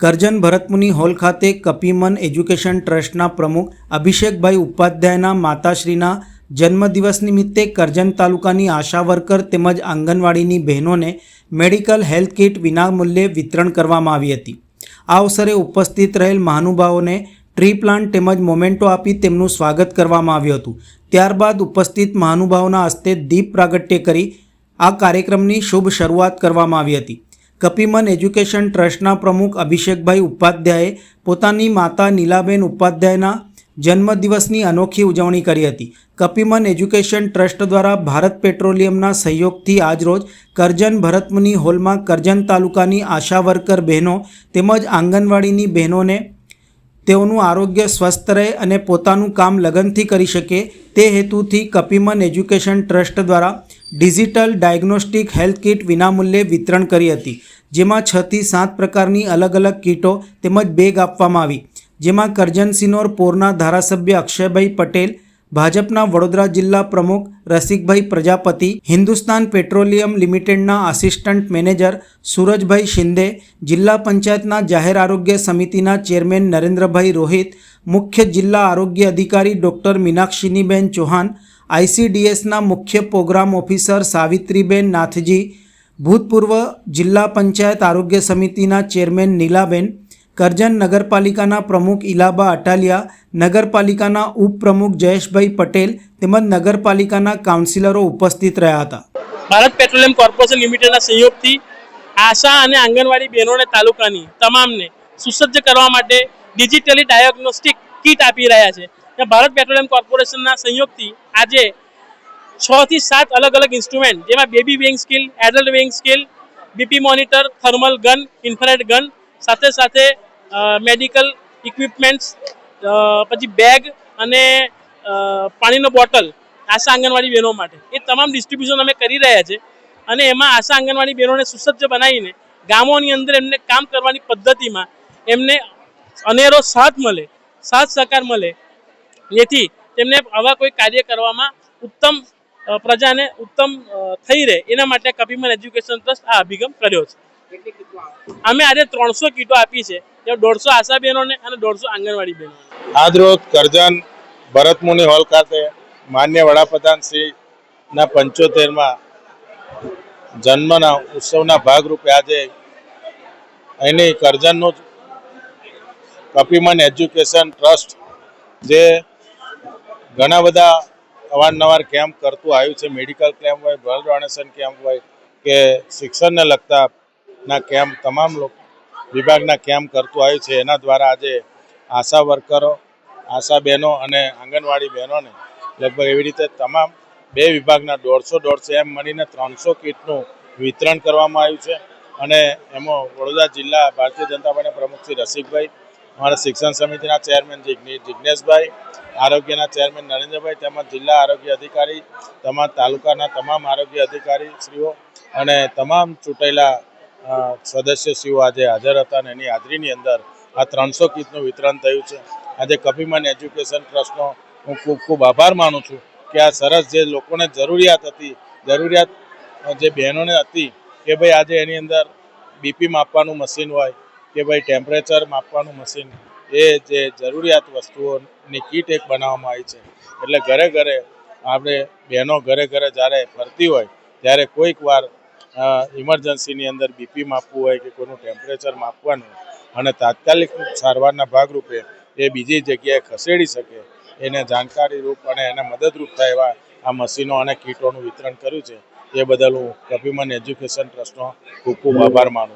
Karjan ભરતમુનિ hall ખાતે કપિમન education ટ્રસ્ટના પ્રમુખ અભિષેકભાઈ ઉપાધ્યાયના માતાશ્રીના જન્મદિવસ નિમિત્તે કરજણ તાલુકાની આશા વર્કર તેમજ આંગણવાડીની બહેનોને મેડિકલ હેલ્થ કિટ વિનામૂલ્યે વિતરણ કરવામાં આવી હતી. આ અવસરે ઉપસ્થિત રહેલ મહાનુભાવોને ટ્રી પ્લાન્ટ તેમજ મોમેન્ટો આપી તેમનું સ્વાગત કરવામાં આવ્યું હતું. ત્યારબાદ ઉપસ્થિત મહાનુભાવોના હસ્તે દીપ પ્રાગટ્ય કરી આ કાર્યક્રમની શુભ શરૂઆત કરવામાં આવી હતી. કપીમન એજ્યુકેશન ટ્રસ્ટના પ્રમુખ અભિષેકભાઈ ઉપાધ્યાયે પોતાની માતા નીલાબેન ઉપાધ્યાયના જન્મદિવસની અનોખી ઉજવણી કરી હતી. કપિમન એજ્યુકેશન ટ્રસ્ટ દ્વારા ભારત પેટ્રોલિયમના સહયોગથી આજરોજ કરજન ભરતમની હોલમાં કરજન તાલુકાની આશા વર્કર બહેનો તેમજ આંગણવાડીની બહેનોને તેઓનું આરોગ્ય સ્વસ્થ રહે અને પોતાનું કામ લગનથી કરી શકે તે હેતુથી કપિમન એજ્યુકેશન ટ્રસ્ટ દ્વારા ડિજિટલ ડાયગ્નોસ્ટિક હેલ્થ કિટ વિનામૂલ્યે વિતરણ કરી હતી, જેમાં છથી સાત પ્રકારની અલગ અલગ કીટો તેમજ બેગ આપવામાં આવી, જેમાં કરજનસિનોર પોરના ધારાસભ્ય અક્ષયભાઈ પટેલ, ભાજપના વડોદરા જિલ્લા પ્રમુખ રસિકભાઈ પ્રજાપતિ, હિન્દુસ્તાન પેટ્રોલિયમ લિમિટેડના આસિસ્ટન્ટ મેનેજર સુરજભાઈ શિંદે, જિલ્લા પંચાયતના જાહેર આરોગ્ય સમિતિના ચેરમેન નરેન્દ્રભાઈ રોહિત, મુખ્ય જિલ્લા આરોગ્ય અધિકારી ડૉક્ટર મીનાક્ષીનીબેન ચૌહાણ આઈસીડીએસના મુખ્ય પ્રોગ્રામ ઓફિસર સાવિત્રીબેન નાથજી, ભૂતપૂર્વ જિલ્લા પંચાયત આરોગ્ય સમિતિના ચેરમેન નીલાબેન, કરજણ નગરપાલિકાના પ્રમુખ ઇલાબા અટાલિયા, નગરપાલિકાના ઉપપ્રમુખ જયેશભાઈ પટેલ તેમજ નગરપાલિકાના કાઉન્સિલરો ઉપસ્થિત રહ્યા હતા. ભારત પેટ્રોલિયમ કોર્પોરેશન લિમિટેડના સહયોગથી આશા અને આંગણવાડી બહેનોને તાલુકાની તમામને સુસજ્જ કરવા માટે ડિજિટલી ડાયગ્નોસ્ટિક કીટ આપી રહ્યા છે. ભારત પેટ્રોલિયમ કોર્પોરેશનના સંયોગથી આજે છ થી સાત અલગ અલગ ઇન્સ્ટ્રુમેન્ટ, જેમાં baby weighing scale, adult weighing scale, BP monitor, thermal gun, infrared gun, સાથે સાથે મેડિકલ ઇક્વિપમેન્ટ્સ પછી બેગ અને પાણીનો બોટલ આશા આંગણવાડી બહેનો માટે. એ તમામ ડિસ્ટ્રીબ્યુશન અમે કરી રહ્યા છે અને એમાં આશા આંગણવાડી બહેનોને સુસજ્જ બનાવીને ગામોની અંદર એમને કામ કરવાની પદ્ધતિમાં એમને અનેરો સાથ મળે, સાથ સહકાર મળે જેથી તેમને આવા કોઈ કાર્ય કરવામાં ઉત્તમ પ્રજાને ઉત્તમ થઈ રહે. એના માટે કપિમન એજ્યુકેશન ટ્રસ્ટ આ અભિગમ કર્યો છે. અમે આજે ત્રણસો કીટો આપી છે. ત્યાં દોઢસો આશા બહેનોને અને દોઢસો આંગણવાડી બહેનોને. આજરોજ કરજણ ભરતમુનિ હોલ ખાતે માન્ય વડાપ્રધાન શ્રીના પંચોતેરમાં જન્મના ઉત્સવના ભાગરૂપે આજે અહીંની કરજણનું જ કપિમન એજ્યુકેશન ટ્રસ્ટ જે ઘણા બધા અવારનવાર કેમ્પ કરતું આવ્યું છે. મેડિકલ કેમ્પ હોય, બ્લડ ડોનેશન કેમ્પ હોય કે શિક્ષણને લગતા ના કેમ્પ, તમામ લોકો વિભાગના કેમ્પ કરતું આવ્યું છે. એના દ્વારા આજે આશા વર્કરો, આશા બહેનો અને આંગણવાડી બહેનોને લગભગ એવી રીતે તમામ બે વિભાગના દોઢસો દોઢસો એમ મળીને ત્રણસો કીટનું વિતરણ કરવામાં આવ્યું છે. અને એમાં વડોદરા જિલ્લા ભારતીય જનતા પાર્ટીના પ્રમુખ શ્રી રસિકભાઈ અમારા શિક્ષણ સમિતિના ચેરમેન જિજ્ઞેશભાઈ આરોગ્યના ચેરમેન નરેન્દ્રભાઈ તેમજ જિલ્લા આરોગ્ય અધિકારી, તમામ તાલુકાના તમામ આરોગ્ય અધિકારી શ્રીઓ અને તમામ ચૂંટાયેલા સદસ્યશ્રીઓ આજે હાજર હતા અને એની હાજરીની અંદર આ ત્રણસો કીટનું વિતરણ થયું છે. આજે કભિમાન એજ્યુકેશન ટ્રસ્ટનો હું ખૂબ ખૂબ આભાર માનું છું કે આ સરસ જે લોકોને જરૂરિયાત હતી, જરૂરિયાત જે બહેનોને હતી કે ભાઈ આજે એની અંદર બીપી માપવાનું મશીન હોય કે ભાઈ ટેમ્પરેચર માપવાનું મશીન એ જે જરૂરિયાત વસ્તુઓની કીટ એક બનાવવામાં આવી છે. એટલે ઘરે ઘરે આપણે બહેનો ઘરે ઘરે જ્યારે ફરતી હોય, ત્યારે કોઈક વાર ઇમરજન્સીની અંદર બીપી માપવું હોય કે કોઈનું ટેમ્પરેચર માપવાનું અને તાત્કાલિક સારવારના ભાગરૂપે એ બીજી જગ્યાએ ખસેડી શકે, એને જાણકારી રૂપ અને એને મદદરૂપ થાય એવા આ મશીનો અને કીટોનું વિતરણ કર્યું છે, એ બદલ હું કપિમન એજ્યુકેશન ટ્રસ્ટનો ખૂબ ખૂબ આભાર માનું